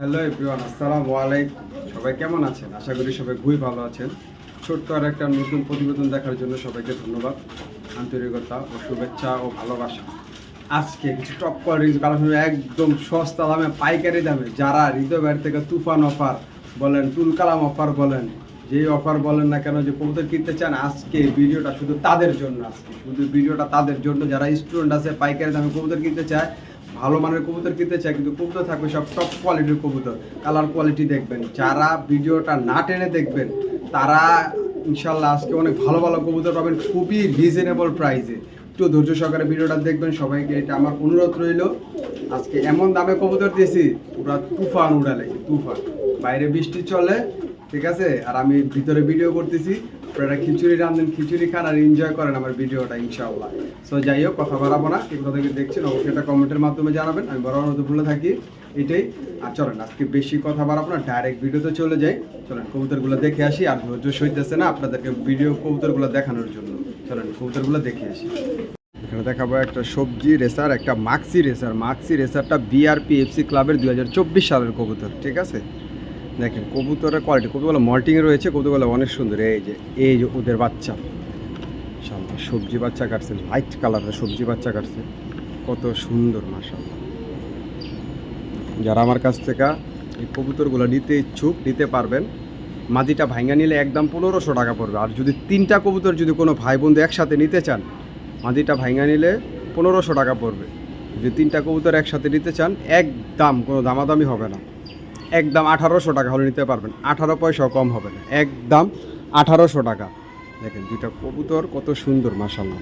Hello everyone আসসালামু আলাইকুম। সবাই কেমন আছেন? আশা করি সবাই খুবই ভালো আছেন। ছোট্ট আর একটা নতুন প্রতিবেদন দেখার জন্য সবাইকে ধন্যবাদ। আন্তরিকতা ও শুভেচ্ছা ও ভালোবাসা। আজকে কিছু টপ কোয়ালিটি কালেকশন একদম সস্তা দামে, পাইকারি দামে, যারা হৃদয় বাড়ি থেকে তুফান অফার বলেন টুল কালাম অফার বলেন, যেই অফার বলেন না কেন যে কবুতর কিনতে চান, আজকে ভিডিওটা শুধু তাদের জন্য আজকে। শুধু ভিডিওটা তাদের জন্য, যারা স্টুডেন্ট আছে, পাইকারি দামে কবুতর কিনতে চায় ভালো মানের কবুতর কিনতে চায়, কিন্তু কবুতর থাকবে সব টপ কোয়ালিটির কবুতর। কালার কোয়ালিটি দেখবেন। যারা ভিডিওটা না টেনে দেখবেন, তারা ইনশাল্লাহ আজকে অনেক ভালো ভালো কবুতর পাবেন, খুবই রিজনেবল প্রাইসে একটু ধৈর্য সহকারে ভিডিওটা দেখবেন, সবাইকে এটা আমার অনুরোধ রইল। আজকে এমন দামে কবুতর দিয়েছি, পুরা তুফান উড়ালে, তুফান। বাইরে বৃষ্টি চলে, ঠিক আছে? আর আমি ভিতরে ভিডিও করতেছি। আপনারা খিচুড়ি রান্ধেন খিচুড়ি খান আর এনজয় করেন আমার ভিডিওটা, ইনশাআল্লাহ। সো যাই হোক, কথা বাড়াবো না ঠিক কথা দেখছেন, অবশ্যই এটা কমেন্টের মাধ্যমে জানাবেন, আমি বড় মতো ভুলে থাকি, এটাই। আর চলেন, আজকে বেশি কথা বাড়াবো না ডাইরেক্ট ভিডিওতে চলে যাই। চলেন, কবুতরগুলো দেখে আসি, আর ধৈর্য সইতেছে না আপনাদেরকে ভিডিও কবুতরগুলো দেখানোর জন্য। চলেন, কবুতরগুলো দেখে আসি। এখানে দেখাবো একটা সবজি রেসার, একটা মাক্সি রেসার। মাক্সি রেসারটা বিআরপি এফসি ক্লাবের দুই হাজার চব্বিশ সালের কবুতর, ঠিক আছে? দেখেন, কবুতরের কোয়ালিটি কবুতরগুলো মল্টিংয়ে রয়েছে, কবুতরগুলো অনেক সুন্দর। এই যে এই যে ওদের বাচ্চা শান্ত সবজি বাচ্চা কাটছে লাইট কালারের সবজি বাচ্চা কাটছে, কত সুন্দর মাসাল্লাহ যারা আমার কাছ থেকে এই কবুতরগুলো নিতে ইচ্ছুক, নিতে পারবেন, মাদিটা ভাঙ্গা নিলে একদম পনেরোশো টাকা পড়বে। আর যদি তিনটা কবুতর যদি কোনো ভাই বন্ধু একসাথে নিতে চান, মাদিটা ভাঙ্গা নিলে পনেরোশো টাকা পড়বে। যদি তিনটা কবুতর একসাথে নিতে চান, একদম কোনো দামাদামি হবে না। একদম আঠারোশো টাকা হলে নিতে পারবেন। আঠারো পয়সাও কম হবে না। একদম আঠারোশো টাকা। দেখেন, দুইটা কবুতর কত সুন্দর মাসাল্লাহ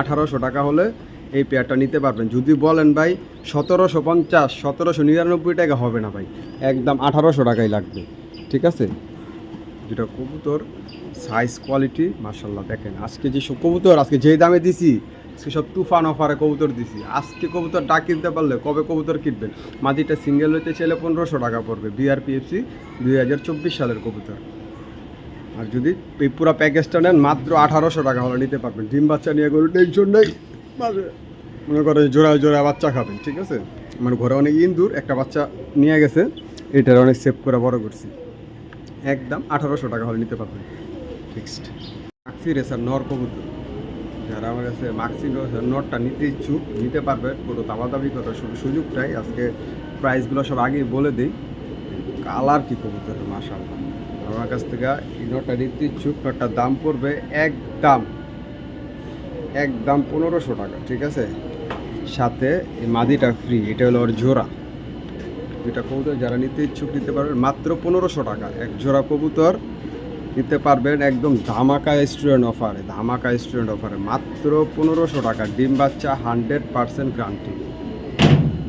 আঠারোশো টাকা হলে এই পেয়ারটা নিতে পারবেন। যদি বলেন ভাই, সতেরোশো পঞ্চাশ, সতেরোশো নিরানব্বই টাকা হবে না ভাই। একদম আঠারোশো টাকাই লাগবে। ঠিক আছে? দুটা কবুতর সাইজ কোয়ালিটি মার্শাল্লাহ দেখেন, আজকে যে কবুতর, আজকে যেই দামে দিছি আজকে সব তুফান অফারে কবুতর দিছি। আজকে কবুতর ডাক কিনতে পারলে কবে কবুতর কিনবেন? মাটিটা সিঙ্গেল হইতে চাইলে পনেরোশো টাকা পড়বে। বিআরপিএফসি দুই হাজার চব্বিশ সালের কবুতর। আর যদি এই পুরো প্যাকেজটা নেন, মাত্র আঠারোশো টাকা হলে নিতে পারবেন। ডিম বাচ্চা নিয়ে গরু টেনশন নেই। মনে করেন জোড়ায় জোড়ায় বাচ্চা খাবেন, ঠিক আছে? আমার ঘরে অনেক ইন্দুর একটা বাচ্চা নিয়ে গেছে। এটার অনেক সেভ করে বড় করছি। একদম আঠারোশো টাকা হলে নিতে পারবেন। ফিক্সড মাক্সি রেসার নর কবুতর। যারা আমার কাছে রেসার নরটা নিতে ইচ্ছুক, নিতে পারবে, কোনো দামাদামি করার সুযোগটাই আজকে প্রাইসগুলো সব আগেই বলে দিই। কালার কি কবুতর মাশাআল্লাহ। আমার কাছ থেকে এই নটটা নিতে ইচ্ছুক, নটটার দাম পড়বে একদম একদম পনেরোশো টাকা, ঠিক আছে? সাথে এই মাদিটা ফ্রি এটা হলো ওর জোড়া। দুইটা কবুতর যারা নিতে ইচ্ছুক নিতে পারবেন, মাত্র পনেরোশো টাকা। এক জোড়া কবুতর নিতে পারবেন একদম ধামাকা স্টুডেন্ট অফারে ধামাকা স্টুডেন্ট অফারে মাত্র পনেরোশো টাকা, ডিম বাচ্চা হান্ড্রেড পার্সেন্ট গ্রান্টি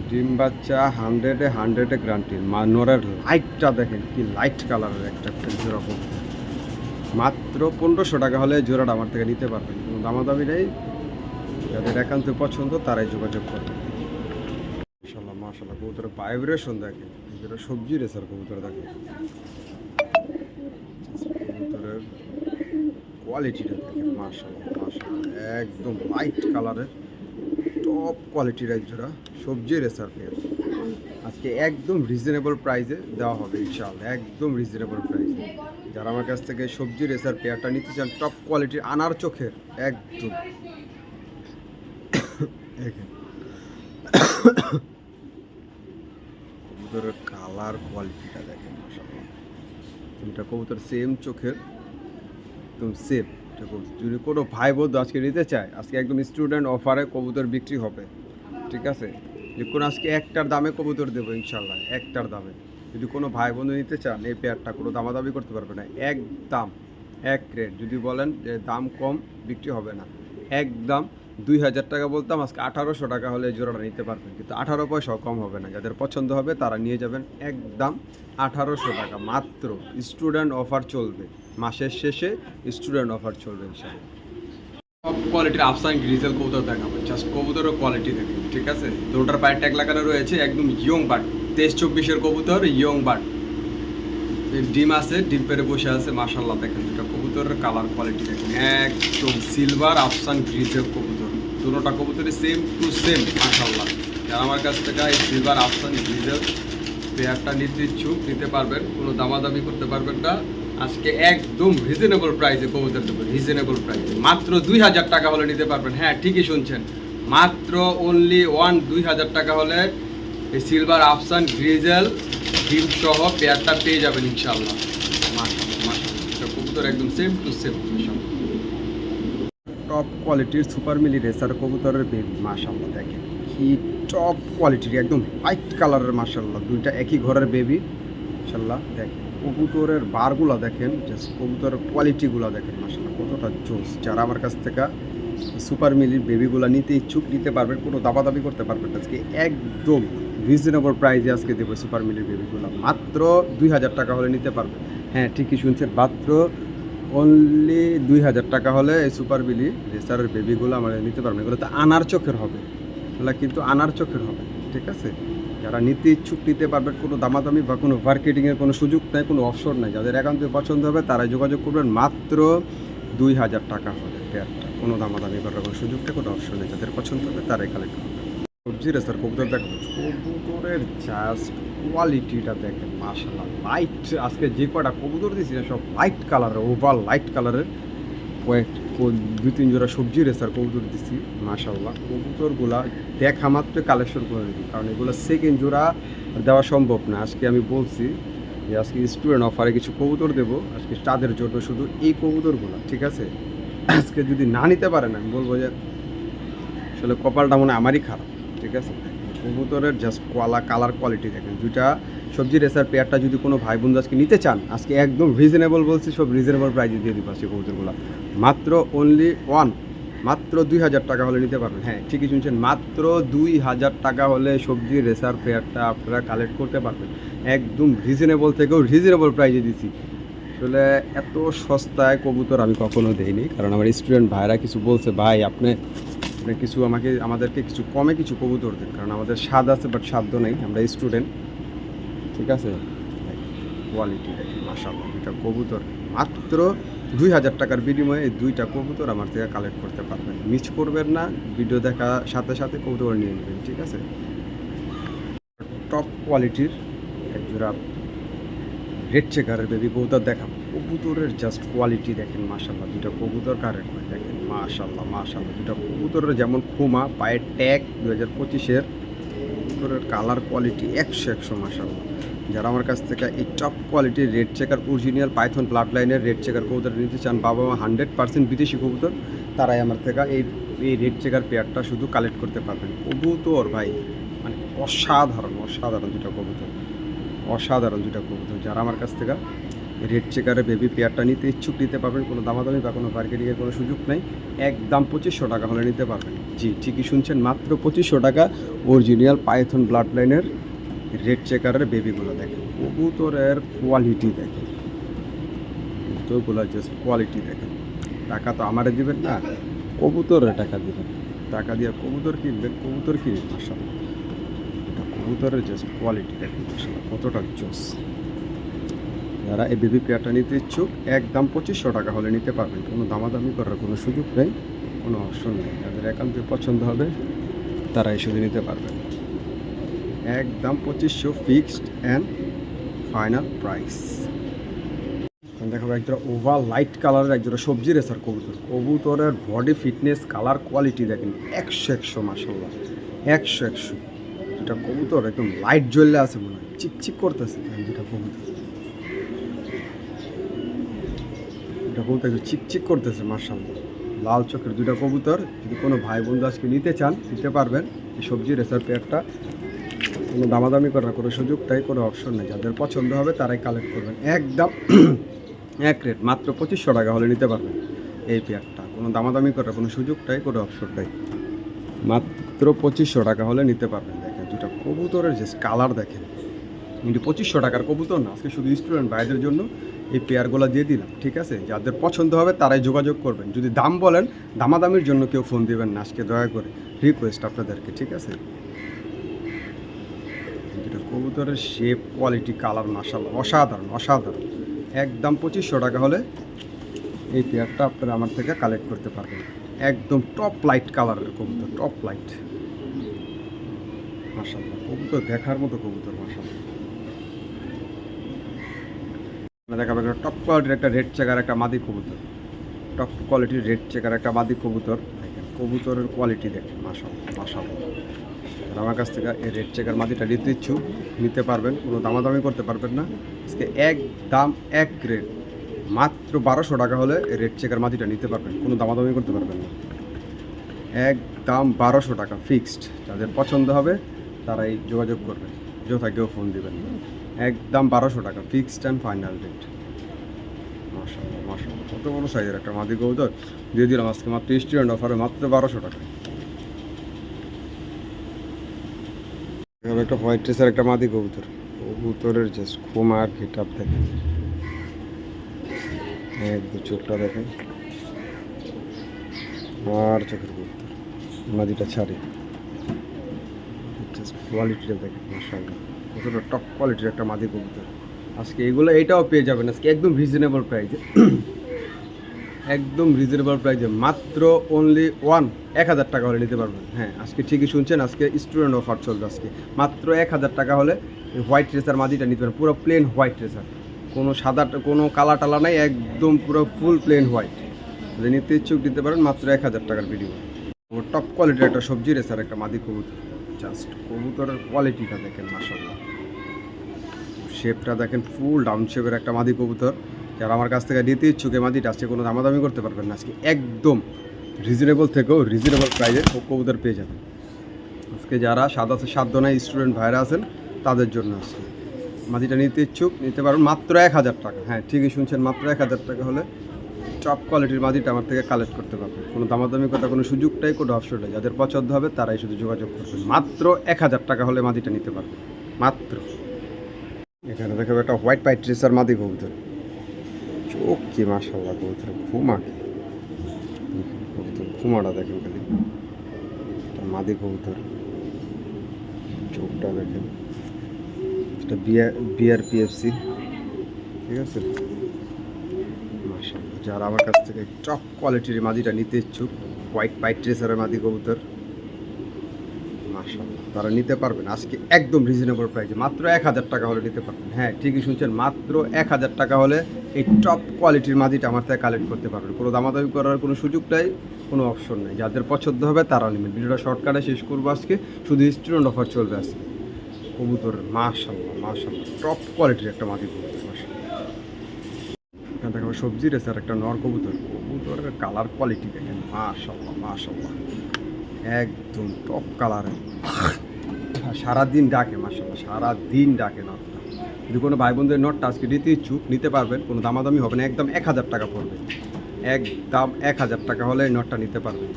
ডিম বাচ্চা হান্ড্রেডে হান্ড্রেডে গ্রান্টি মা, নরের লাইটটা দেখেন, কি লাইট কালারের একটা জোড়া মাত্র পনেরোশো টাকা হলে জোড়াটা আমার থেকে নিতে পারবেন। কোনো দামাদামি নেই। যাদের একান্ত পছন্দ, তারাই যোগাযোগ করবে। মাশাল্লাহ মাশাল্লাহ কবুতরের ভাইব্রেশন দেখে সবজি রেসার কবুতর দেখে কবুতরের কোয়ালিটিটা দেখেন মাশাল্লাহ মাশাল্লাহ একদম লাইট কালারের টপ কোয়ালিটির এক জোড়া সবজি রেসার পেয়ার আজকে একদম রিজনেবল প্রাইসে দেওয়া হবে, ইনশাআল্লাহ, একদম রিজনেবল প্রাইসে যারা আমার কাছ থেকে সবজি রেসার পেয়ারটা নিতে চান টপ কোয়ালিটির আনার চোখের, একদম। কবুতরের কালার কোয়ালিটিটা দেখেন, মাশাআল্লাহ। তিনটা কবুতর সেম চোখের একদম সেফ দেখুন, যদি কোনো ভাই বোধ আজকে নিতে চায়, আজকে একদম স্টুডেন্ট অফারে কবুতর বিক্রি হবে, ঠিক আছে? যে কোনো আজকে একটার দামে কবুতর দেবো ইনশাল্লাহ, একটার দামে। যদি কোনো ভাই বন্ধু নিতে চান, এই পেয়ারটা কোনো দামাদামি করতে পারবে না। এক দাম এক রেট যদি বলেন যে দাম কম, বিক্রি হবে না। একদম দুই হাজার টাকা বলতাম, আজকে আঠারোশো টাকা হলে জোড়াটা নিতে পারবেন। কিন্তু আঠারো পয়সাও কম হবে না। যাদের পছন্দ হবে, তারা নিয়ে যাবেন একদম আঠারোশো টাকা মাত্র। স্টুডেন্ট অফার চলবে। মাসের শেষে স্টুডেন্ট অফার চলবে ইনশাল্লাহ সব কোয়ালিটির আফসান গ্রিজেল কবুতর দেখাবো। জাস্ট কবুতরের কোয়ালিটি দেখুন, ঠিক আছে? দুটার পায়ের ট্যাগ লাগানো রয়েছে, একদম ইয়ং বার্ড তেইশ চব্বিশের কবুতর ইয়ং বার্ড ডিম আছে, ডিম পেরে বসে আছে মাসাল্লাহ দেখেন দুটা কবুতরের কালার কোয়ালিটি দেখেন। একদম সিলভার আফসান গ্রিজেল কবুতর। দুটোটা কবুতরের সেম টু সেম মাসাল্লাহ যারা আমার কাছ থেকে এই সিলভার আফসান গ্রিজেল পেয়ারটা নিতে ইচ্ছুক, নিতে পারবেন, কোনো দামাদামি করতে পারবেন না। আজকে একদম রিজনেবল প্রাইসে কবুতর দেবো রিজনেবল প্রাইসে মাত্র দুই হাজার টাকা হলে নিতে পারবেন। হ্যাঁ ঠিকই শুনছেন। মাত্র অনলি ওয়ান দুই হাজার টাকা হলে এই সিলভার আফসান গ্রিজেল ডিম সহ পেয়ারটা পেয়ে যাবেন ইনশাল্লাহ মাশাআল্লাহ। এটা কবুতর একদম সেম টু সেম টপ কোয়ালিটির সুপার মিলি রেসার কবুতরের বেবি মাশাল্লাহ দেখেন। কি টপ কোয়ালিটির একদম হোয়াইট কালারের মাশাল্লাহ দুইটা একই ঘরের বেবি মাশাল্লাহ দেখেন। কবুতরের বারগুলো দেখেন জাস্ট কবুতরের কোয়ালিটিগুলো দেখেন মাশাল্লাহ কতটা জোস যারা আমার কাছ থেকে সুপার মিলির বেবিগুলো নিতে ইচ্ছুক, নিতে পারবেন, কোনো দাবাদাবি করতে পারবেন। আজকে একদম রিজনেবল প্রাইসে আজকে দেবো সুপার মিলির বেবিগুলো মাত্র দুই হাজার টাকা হলে নিতে পারবেন। হ্যাঁ ঠিকই শুনছেন, মাত্র অনলি দুই হাজার টাকা হলে এই সুপার বিলি রেসারের বেবিগুলো আমরা নিতে পারবেন, এগুলো তো আনার চোখের হবে। এগুলো কিন্তু আনার চোখের হবে, ঠিক আছে? যারা নিতে ইচ্ছুক নিতে পারবেন কোনো দামাদামি বা কোনো মার্কেটিংয়ের কোনো সুযোগ নেই, কোনো অপশন নেই। যাদের একান্ত পছন্দ হবে তারা যোগাযোগ করবেন। মাত্র দুই হাজার টাকা হবে পেয়ারটা কোনো দামাদামি করার কোনো সুযোগ নেই, কোনো অপশন নেই। যাদের পছন্দ হবে, তারাই কালেক্ট করবে সবজি রেসার কবুতর দেখো। কবুতরের জাস্ট কোয়ালিটিটা দেখেন মাশাল্লাহ লাইট আজকে যে কটা কবুতর দিয়েছি সব লাইট কালারের ওভার লাইট কালারের কয়েক দুই, তিন জোড়া সবজি রেসার কবুতর দিছি মাশাল্লাহ কবুতরগুলা দেখা মাত্র কালেকশন করে নিবি, কারণ এগুলো সেকেন্ড জোড়া দেওয়া সম্ভব না। আজকে আমি বলছি যে আজকে স্টুডেন্ট অফারে কিছু কবুতর দেবো, আজকে তাদের জন্য শুধু এই কবুতরগুলো, ঠিক আছে? আজকে যদি না নিতে পারেন, আমি বলব যে আসলে কপালটা মনে আমারই খারাপ। ঠিক আছে? কবুতরের জাস্ট কোয়ালা কালার কোয়ালিটি দেখেন। দুইটা সবজি রেসার পেয়ারটা যদি কোনো ভাই বন্ধু আজকে নিতে চান, আজকে একদম রিজনেবল বলছি, সব রিজনেবল প্রাইসে দিয়ে দিব আজকে কবুতরগুলো। মাত্র অনলি ওয়ান মাত্র দুই হাজার টাকা হলে নিতে পারবেন। হ্যাঁ ঠিকই শুনছেন, মাত্র দুই হাজার টাকা হলে সবজি রেসার পেয়ারটা আপনারা কালেক্ট করতে পারবেন। একদম রিজনেবল থেকেও রিজনেবল প্রাইসে দিছি। আসলে এত সস্তায় কবুতর আমি কখনো দেইনি, কারণ আমার স্টুডেন্ট ভাইরা কিছু বলছে, ভাই, আপনি আপনি কিছু আমাকে, আমাদেরকে কিছু কমে কিছু কবুতর দেন, কারণ আমাদের স্বাদ আছে বাট সাধ্য নেই, আমরা স্টুডেন্ট ঠিক আছে? কোয়ালিটি দেখি মাসাল্লাহ এটা কবুতর, মাত্র দুই হাজার টাকার বিনিময়ে এই দুইটা কবুতর আমার থেকে কালেক্ট করতে পারবেন। মিস করবেন না ভিডিও দেখা সাথে সাথে কবুতর নিয়ে নেবেন, ঠিক আছে? টপ কোয়ালিটির একজোড়া রেড চেকারের বেবি কবুতর দেখাবো। কবুতরের জাস্ট কোয়ালিটি দেখেন মাশাল্লাহ দুটো কবুতর কারেক্ট হয়, দেখেন মাশাল্লাহ মাশাল্লাহ দুটো কবুতরের যেমন খুমা, পায়ের ট্যাগ দু হাজার পঁচিশের, কবুতরের কালার কোয়ালিটি একশো একশো মাশাল্লাহ যারা আমার কাছ থেকে এই টপ কোয়ালিটির red checker original python blood লাইনের রেড চেকার কবুতর নিতে চান, বাবা মা হান্ড্রেড পার্সেন্ট বিদেশি কবুতর, তারাই আমার থেকে এই এই রেড চেকার পেয়ারটা শুধু কালেক্ট করতে পারবেন। কবুতর ভাই মানে অসাধারণ অসাধারণ দুটা কবুতর। অসাধারণ দুটা কবুতর। যারা আমার কাছ থেকে রেড চেকারে বেবি পেয়ারটা নিতে ইচ্ছুক নিতে পারবেন, কোনো দামাদামি বা কোনো মার্কেটিংয়ের কোনো সুযোগ নেই। একদম পঁচিশশো টাকা হলে নিতে পারবেন। জি, ঠিকই শুনছেন, মাত্র পঁচিশশো টাকা অরিজিনাল পাইথন ব্লাড লাইনের রেড চেকারের বেবিগুলো দেখেন। কবুতরের কোয়ালিটি দেখেন। কবুতরগুলো জাস্ট কোয়ালিটি দেখেন। টাকা তো আমারে দিবেন না, কবুতরের টাকা দিবেন। টাকা দিয়ে কবুতর কিনবেন কবুতর কিনবেন মাসাল্লাহ কবুতরের জাস্ট কোয়ালিটি দেখেন মাসাল্লাহ কতটা জোস। যারা এই বেবি পেয়ারটা নিতে ইচ্ছুক, একদম পঁচিশশো টাকা হলে নিতে পারবেন। কোনো দামাদামি করার কোনো সুযোগ নেই, কোনো অপশন নেই। যাদের একান্ত পছন্দ হবে তারা এই সুযোগ নিতে পারবেন। একদম পঁচিশশো ফিক্সড অ্যান্ড ফাইনাল প্রাইস দেখাবো একজোড়া ওভার লাইট কালারের একজোড়া সবজি রেসার কবুতর। কবুতরের বডি ফিটনেস কালার কোয়ালিটি দেখেন, একশো একশো মাসাল্লাহ একশো একশো। দুটা কবুতর একদম লাইট জ্বললে আছে মনে হয়, চিকচিক করতেছে দুটা কবুতর। দুটা কবুতর একটু চিকচিক করতেছে মার্শাল্লাহ লাল চোখের দুটা কবুতর, যদি কোনো ভাই বন্ধু আজকে নিতে চান, নিতে পারবেন। এই সবজি রেসার পেয়ারটা কোনো দামাদামি করার কোনো সুযোগটাই কোনো অপশন নেই। যাদের পছন্দ হবে তারাই কালেক্ট করবেন। একদম এক রেট মাত্র পঁচিশশো টাকা হলে নিতে পারবেন এই পেয়ারটা। কোনো দামাদামি করার কোনো সুযোগটাই কোনো অপশন নেই। মাত্র পঁচিশশো টাকা হলে নিতে পারবেন। দেখেন দুটা কবুতরের যে কালার দেখেন। কিন্তু পঁচিশশো টাকার কবুতর না, আজকে শুধু স্টুডেন্ট ভাইদের জন্য। এই পেয়ারগুলো দিয়ে দিলাম, ঠিক আছে? যাদের পছন্দ হবে তারাই যোগাযোগ করবেন। যদি দাম বলেন, দামাদামির জন্য কেউ ফোন দিবেন না, আজকে দয়া করে রিকোয়েস্ট আপনাদেরকে, ঠিক আছে? যেটা কবুতরের শেপ কোয়ালিটি কালার মাসাল অসাধারণ অসাধারণ। একদম পঁচিশশো টাকা হলে এই পেয়ারটা আপনারা আমার থেকে কালেক্ট করতে পারবেন। একদম টপ লাইট কালারের কবুতর টপ লাইট মাসাল্লাহ কবুতর দেখার মতো কবুতর মাসাল্লাহ দেখাবো একটা টপ কোয়ালিটির একটা রেড চেকার একটা মাদি কবুতর। টপ কোয়ালিটির রেড চেকার একটা মাদি কবুতর। কবুতরের কোয়ালিটি দেখেন মাসাল মাসাল আমার কাছ থেকে এই রেড চেকার মাদিটা নিতে ইচ্ছুক, নিতে পারবেন, কোনো দামাদামি করতে পারবেন না। আজকে এক দাম, এক রেট মাত্র বারোশো টাকা হলে এই রেড চেকার মাদিটা নিতে পারবেন, কোনো দামাদামি করতে পারবেন না। এক দাম বারোশো টাকা ফিক্সড যাদের পছন্দ হবে, তারাই যোগাযোগ করবেন। যথা কেউ ফোন দিবেন। একদম বারোশো টাকা ফিক্সড অ্যান্ড ফাইনাল রেট কত বড় সাইজের একটা মাদি কবুতর। দিয়ে দিলাম আজকে মাত্র স্টুডেন্ট অফারে মাত্র বারোশো টাকা। একটা হোয়াইট ড্রেসের একটা মাদি কবুতর। কবুতরের জাস্ট খোমা আর গেট আপ দেখেন। এক চোখটা দেখেন। আর চোখের কবুতর। মাদিটা ছাড়ি। কোয়ালিটিটা দেখেন মাসাল্লাহ কতটা টপ কোয়ালিটির একটা মাদি কবুতর। আজকে এগুলো এটাও পেয়ে যাবেন, আজকে একদম রিজনেবল প্রাইজে একদম রিজনেবল প্রাইজে মাত্র অনলি ওয়ান এক হাজার টাকা হলে নিতে পারবেন। হ্যাঁ আজকে ঠিকই শুনছেন, আজকে স্টুডেন্ট অফার চলবে আজকে। মাত্র এক হাজার টাকা হলে হোয়াইট রেসার মাদিটা নিতে পারেন পুরো প্লেন হোয়াইট রেসার কোনো সাদা, কোনো কালা টালা নাই, একদম পুরো ফুল প্লেন হোয়াইট যদি নিতে ইচ্ছুক নিতে পারেন, মাত্র এক হাজার টাকার ভিডিও টপ কোয়ালিটির একটা সবজি রেসার একটা মাদি কবুতর। জাস্ট কবুতরের কোয়ালিটিটা দেখেন মাসাল্লাহ শেপটা দেখেন ফুল ডাউন শেপের একটা মাদি কবুতর। যারা আমার কাছ থেকে নিতে ইচ্ছুক এই মাদিটা, আজকে কোনো দামাদামি করতে পারবেন না। আজকে একদম রিজনেবল থেকেও রিজনেবল প্রাইসে কবুতর পেয়ে যাবেন। আজকে যারা সাদা নাই স্টুডেন্ট ভাইরা আছেন, তাদের জন্য আজকে। মাদিটা নিতে ইচ্ছুক, নিতে পারবেন মাত্র এক হাজার টাকা। হ্যাঁ ঠিকই শুনছেন, মাত্র এক হাজার টাকা হলে টপ কোয়ালিটির মাদিটা আমার থেকে কালেক্ট করতে পারবেন। কোনো দামাদামি কথা কোনো সুযোগটাই কোনো অপশন নেই। যাদের পছন্দ হবে, তারাই শুধু যোগাযোগ করবেন। মাত্র এক হাজার টাকা হলে মাদিটা নিতে পারবেন। মাত্র। এখানে দেখাবো একটা হোয়াইট পাইট ট্রেসার মাদি কবুতর। চোখ কি মাসাল্লাহ কবুতর, ঘুমা কি? কবুতর ঘুমাটা দেখেন খালি। মাদি কবুতর। চোখটা দেখেন। এটা বিআর পিএফসি ঠিক আছে? মাসাল্লাহ যারা আমার কাছ থেকে টপ কোয়ালিটির মাদিটা নিতে ইচ্ছুক হোয়াইট পাইট ট্রেসারের মাদি কবুতর। তারা নিতে পারবেন আজকে একদম রিজনেবল প্রাইসে মাত্র এক হাজার টাকা হলে নিতে পারবেন হ্যাঁ ঠিকই শুনছেন, মাত্র এক হাজার টাকা হলে এই টপ কোয়ালিটির মাদিটা আমার থেকে কালেক্ট করতে পারবেন কোনো দামাদামি করার কোনো সুযোগটাই কোনো অপশন নেই। যাদের পছন্দ হবে তারা নেবেন। ভিডিওটা শর্টকাটে শেষ করব আজকে। শুধু স্টুডেন্ট অফার চলবে আজকে। কবুতর মাশাল্লাহ মাশাল্লাহ টপ কোয়ালিটির একটা মাদি কবুতর এখানে দেখাবো সবজি রেসার একটা নর কবুতর। কবুতরের কালার কোয়ালিটি দেখেন। মাশাল্লাহ মাশাল্লাহ একদম টপ কালারের সারাদিন ডাকে মাসাল্লাহ সারাদিন ডাকে নটটা যদি কোনো ভাই বোনদের নটটা আজকে নিতে ইচ্ছুক, নিতে পারবেন, কোনো দামাদামি হবে না, একদম এক হাজার টাকা পড়বে। একদম এক হাজার টাকা হলে নটটা নিতে পারবেন।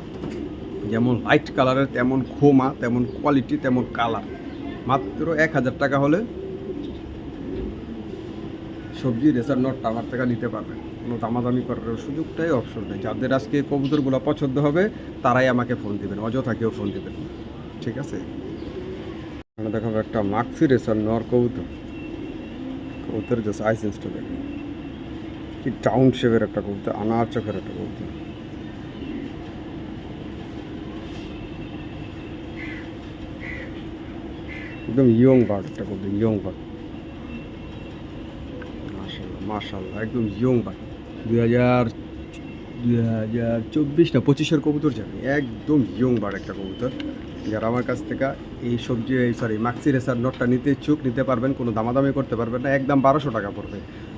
যেমন লাইট কালারের তেমন খোমা তেমন কোয়ালিটি তেমন কালার মাত্র এক হাজার টাকা হলে সবজি রেসার নটটা আমার টাকা নিতে পারবেন। কোনো দামাদামি করার সুযোগটাই অপশন নেই। যাদের আজকে কবুতরগুলো পছন্দ হবে, তারাই আমাকে ফোন দিবেন, অযথা কেউ ফোন দিবেন। ঠিক আছে? দেখাবো একটা মাক্সি রেসার নর কবুতর। কবুতর যে সাইজ ইনস্টা দেখেন কি টাউন শেপের একটা কবুতর, আনার চোখের একটা কবুতর। একদম ইয়ং বার্ড একটা কবুতর ইয়ং বার্ড মাশাল্লাহ একদম ইয়ং বার্ড দুই হাজার দুই হাজার চব্বিশ না পঁচিশের কবুতর যাবে একদম ইয়ং বার্ড একটা কবুতর। যারা আমার কাছ থেকে এই সবজি, এই সরি মাক্সি রেসার নটটা নিতে ইচ্ছুক, নিতে পারবেন, কোনো দামাদামি করতে পারবেন না, একদম বারোশো টাকা পড়বে।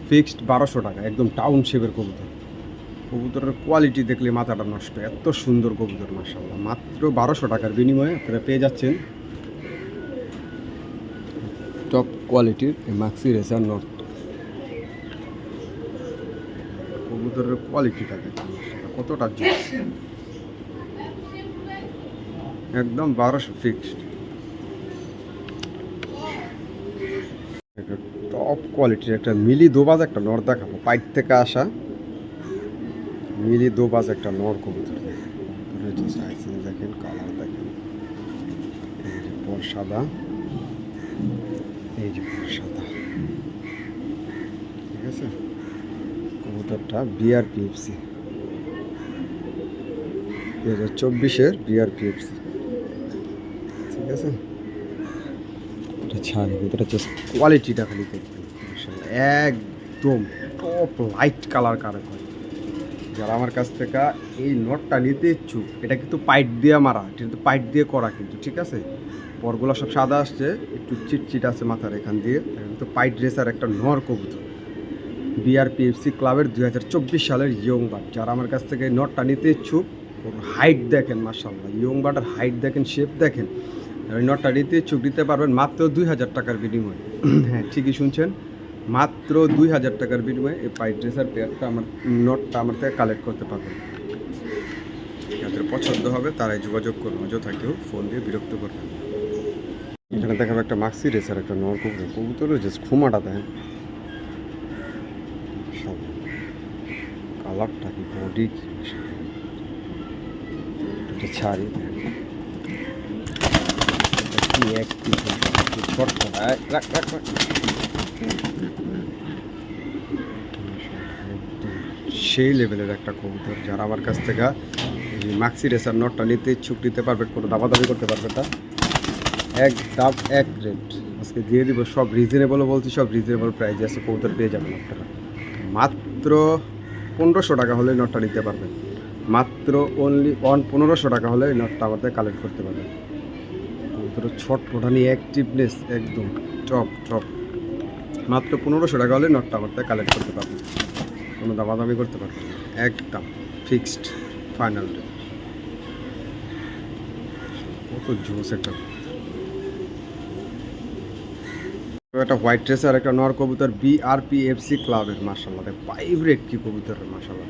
ফিক্সড বারোশো টাকা, একদম টাউন শেপের কবুতর। কবুতরের কোয়ালিটি দেখলে মাথাটা নষ্ট, এত সুন্দর কবুতর মাসাল্লাহ মাত্র বারোশো টাকার বিনিময়ে আপনারা পেয়ে যাচ্ছেন। টপ কোয়ালিটির মাক্সি রেসার নট কবুতরের কোয়ালিটিটা দেখুন কতটা একদম বারোশো ফিক্সড টপ কোয়ালিটির একটা মিলি দোবাজ একটা নর দেখাবো পাইট থেকে আসা মিলি দোবাজ একটা নর কবুতর। দেখেন কালার দেখেন এই যে সাদা, এই যে সাদা। ঠিক আছে? কবুতরটা বিআরপিএফসি দু হাজার চব্বিশের বিআরপিএফসি ঠিক আছে? কোয়ালিটিটা খালি একদম টপ লাইট কালার কারেন্ট হয়। যারা আমার কাছ থেকে এই নটটা নিতে ইচ্ছুক, এটা কিন্তু পাইট দিয়ে মারা, এটা কিন্তু পাইট দিয়ে করা কিন্তু, ঠিক আছে? পরগুলো সব সাদা আসছে, একটু চিটচিট আছে মাথার এখান দিয়ে, এটা কিন্তু পাইট রেসার একটা নর কবুতর। বিআরপিএফসি ক্লাবের দুই হাজার চব্বিশ সালের ইয়ং বাট যারা আমার কাছ থেকে নটটা নিতে ইচ্ছুক, ওর হাইট দেখেন মার্শাল্লাহ ইয়ং বাটার হাইট দেখেন শেপ দেখেন নটটা নিতে ইচ্ছুক দিতে পারবেন মাত্র দুই হাজার টাকার বিনিময়ে। হ্যাঁ ঠিকই শুনছেন, মাত্র দুই হাজার টাকার বিনিময়ে এই পাইট ড্রেসার পেয়ারটা আমার, নটটা আমার থেকে কালেক্ট করতে পারবেন। যাদের পছন্দ হবে তারাই যোগাযোগ করুন, অযথা কেউ ফোন দিয়ে বিরক্ত করবেন এখানে দেখাবো একটা মাক্সি রেসার একটা নর কবুতর কবুতরের যে খুমাটা দেন সব কালারটা কি বডি কি? সেই লেভেলের একটা কবুতর, যারা আমার কাছ থেকে মাক্সি রেসার নটটা নিতে ইচ্ছুক, নিতে পারবে, কোনো দামাদামি করতে পারবে না। এক দাম এক রেট আজকে দিয়ে দিব, সব রিজনেবলও বলছি, সব রিজনেবল প্রাইজে আছে কবুতর পেয়ে যাবেন আপনারা। মাত্র পনেরোশো টাকা হলে নটটা নিতে পারবেন। মাত্র অনলি অন পনেরোশো টাকা হলে এই নটটা আমাদের কালেক্ট করতে পারবেন। কবুতর ছোট ওঠানি অ্যাক্টিভনেস একদম টপ টপ মাত্র পনেরোশো টাকা হলে নটটা থেকে কালেক্ট করতে পারবেন। কোনো দামাদামি করতে পারবেন। একদম ফিক্সড ফাইনাল কত জোস একটা একটা হোয়াইট ড্রেস আর একটা নর কবুতর বিআরপিএফসি ক্লাবের মার্শাল্লাহ ভাইব্রেট কি কবুতরের মার্শাল্লাহ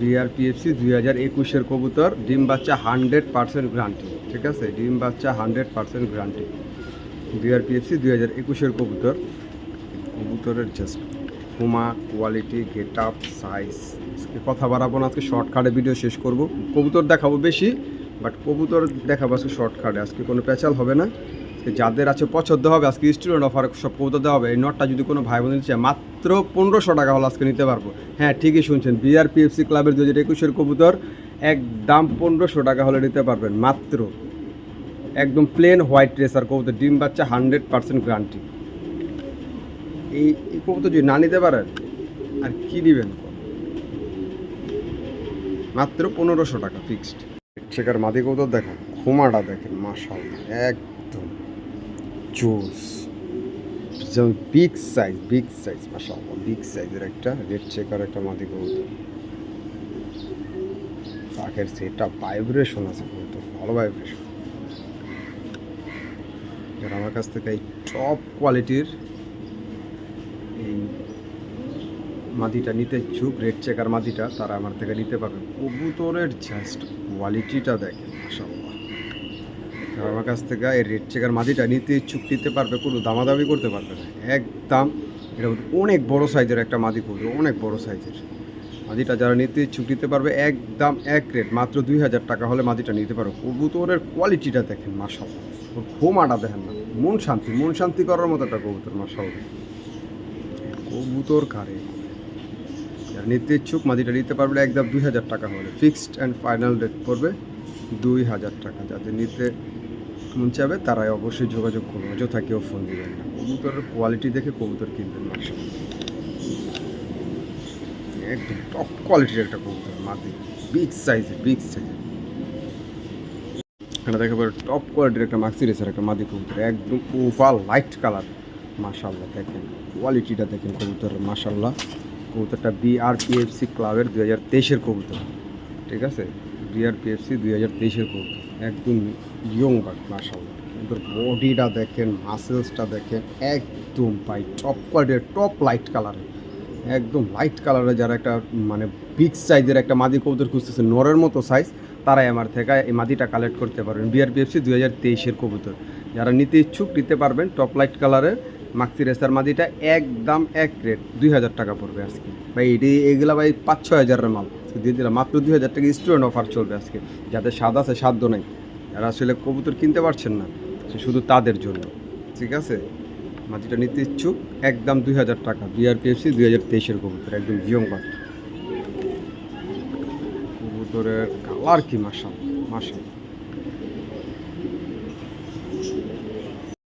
বিআরপিএফসি দুই হাজার একুশের কবুতর, ডিম বাচ্চা হান্ড্রেড পার্সেন্ট গ্রান্টি ঠিক আছে? ডিম বাচ্চা হান্ড্রেড পার্সেন্ট গ্রান্টি বিআরপিএফসি দুই হাজার একুশের কবুতর, কবুতরের জাস্ট হুমা কোয়ালিটি গেট আপ সাইজ কথা বাড়াবো না, আজকে শর্টকাটে ভিডিও শেষ করব। কবুতর দেখাবো বেশি বাট কবুতর দেখাবো আজকে শর্টকাটে আজকে কোনো পেঁচাল হবে না। যাদের আছে পছন্দ হবে, আজকে স্টুডেন্ট অফার সব কবুতর দেওয়া হবে। এই নটটা যদি কোনো ভাই বোন চায় মাত্র পনেরোশো টাকা হলে আজকে নিতে পারব। হ্যাঁ ঠিকই শুনছেন বিআরপিএফসি ক্লাবের দু হাজার একুশের কবুতর, একদম পনেরোশো টাকা হলে নিতে পারবেন, মাত্র। একদম প্লেন হোয়াইট রেসার কবুতর, ডিম বাচ্চা হান্ড্রেড পার্সেন্ট গ্যারান্টি এই কবুতর যদি না নিতে পারেন, আর কি দিবেন? মাত্র পনেরোশো টাকা ফিক্সড সেকার মাদি কবুতর দেখেন খুমাটা দেখেন মাশাল একদম। জোস। যেমন বিগ সাইজ বিগ সাইজ মাশাল বিগ সাইজের একটা রেড চেকার একটা মাদি কবুতর। পাখের সেটা ভাইব্রেশন আছে কবুতর, ভালো ভাইব্রেশন যারা আমার কাছ থেকে এই টপ কোয়ালিটির এই মাদিটা নিতে ইচ্ছুক রেড চেকার মাদিটা, তারা আমার থেকে নিতে পারবে। কবুতরের জাস্ট কোয়ালিটিটা দেখে যারা আমার কাছ থেকে এই রেড চেকার মাটিটা নিতে ইচ্ছুক, নিতে পারবে, কোনো দামাদামি করতে পারবে না। একদম এটা অনেক বড় সাইজের একটা মাদি করবে অনেক বড় সাইজের। মাদিটা যারা নিতে ইচ্ছুক, নিতে পারবে, একদম এক রেট, মাত্র দুই হাজার টাকা হলে মাদিটা নিতে পারবে কবুতরের কোয়ালিটিটা দেখেন মাসাল্লাহ ওর ঘুমাটা দেখেন না, মন শান্তি মন শান্তি করার মতো একটা কবুতর মাসাল্লাহ কবুতর কারে যারা নিতে ইচ্ছুক মাদিটা নিতে পারবে, একদম দুই হাজার টাকা হলে। ফিক্সড অ্যান্ড ফাইনাল রেট পড়বে দুই হাজার টাকা। যাদের নিতে চাবে তারাই অবশ্যই যোগাযোগ করবে। অযথা কেউ ফোন দিবেন না। কবুতরের কোয়ালিটি দেখে কবুতর কিনবেন মাসে একদম টপ কোয়ালিটির একটা কবুতর, মাদি। বিগ সাইজের বিগ সাইজের এখানে দেখে পরে টপ কোয়ালিটির একটা মাক্সি রেসের একটা মাদি কবুতর। একদম ওভাল লাইট কালার মাশাল্লাহ দেখেন। কোয়ালিটিটা দেখেন কবুতরের মাশাল্লাহ কবুতরটা বিআরপিএফসি ক্লাবের দুই হাজার তেইশের কবুতর। ঠিক আছে? বিআরপিএফসি দুই হাজার তেইশের কবুতর। একদম ইয়ং বাট মাশাল্লাহ কবুতর বডিটা দেখেন মাসেলসটা দেখেন, একদম পাই টপ কোয়ালিটির টপ লাইট কালারের একদম লাইট কালারের যারা একটা মানে বিগ সাইজের একটা মাদি কবুতর খুঁজতেছে, নরের মতো সাইজ তারাই আমার থেকে এই মাদিটা কালেক্ট করতে পারবেন। বিআরপিএফসি দুই হাজার তেইশের কবুতর। যারা নিতে ইচ্ছুক, নিতে পারবেন টপ লাইট কালারের মাক্সি রেসার মাদিটা, একদম এক রেট দুই হাজার টাকা পড়বে আজকে। ভাই, এটি, এগুলা ভাই পাঁচ ছয় হাজারের মাল। আজকে দিয়ে দিলাম। মাত্র দুই হাজার টাকা স্টুডেন্ট অফার চলবে আজকে। যাদের স্বাদ আছে সাধ্য নাই। যারা আসলে কবুতর কিনতে পারছেন না শুধু তাদের জন্য। ঠিক আছে? মাটিটা নিতে ইচ্ছুক, একদম দুই হাজার টাকা। বিআরপিএফসি দুই হাজার তেইশের কবুতর, একদম জিয়ং বাট কবুতরের কালার কি? মাসাল মাসাল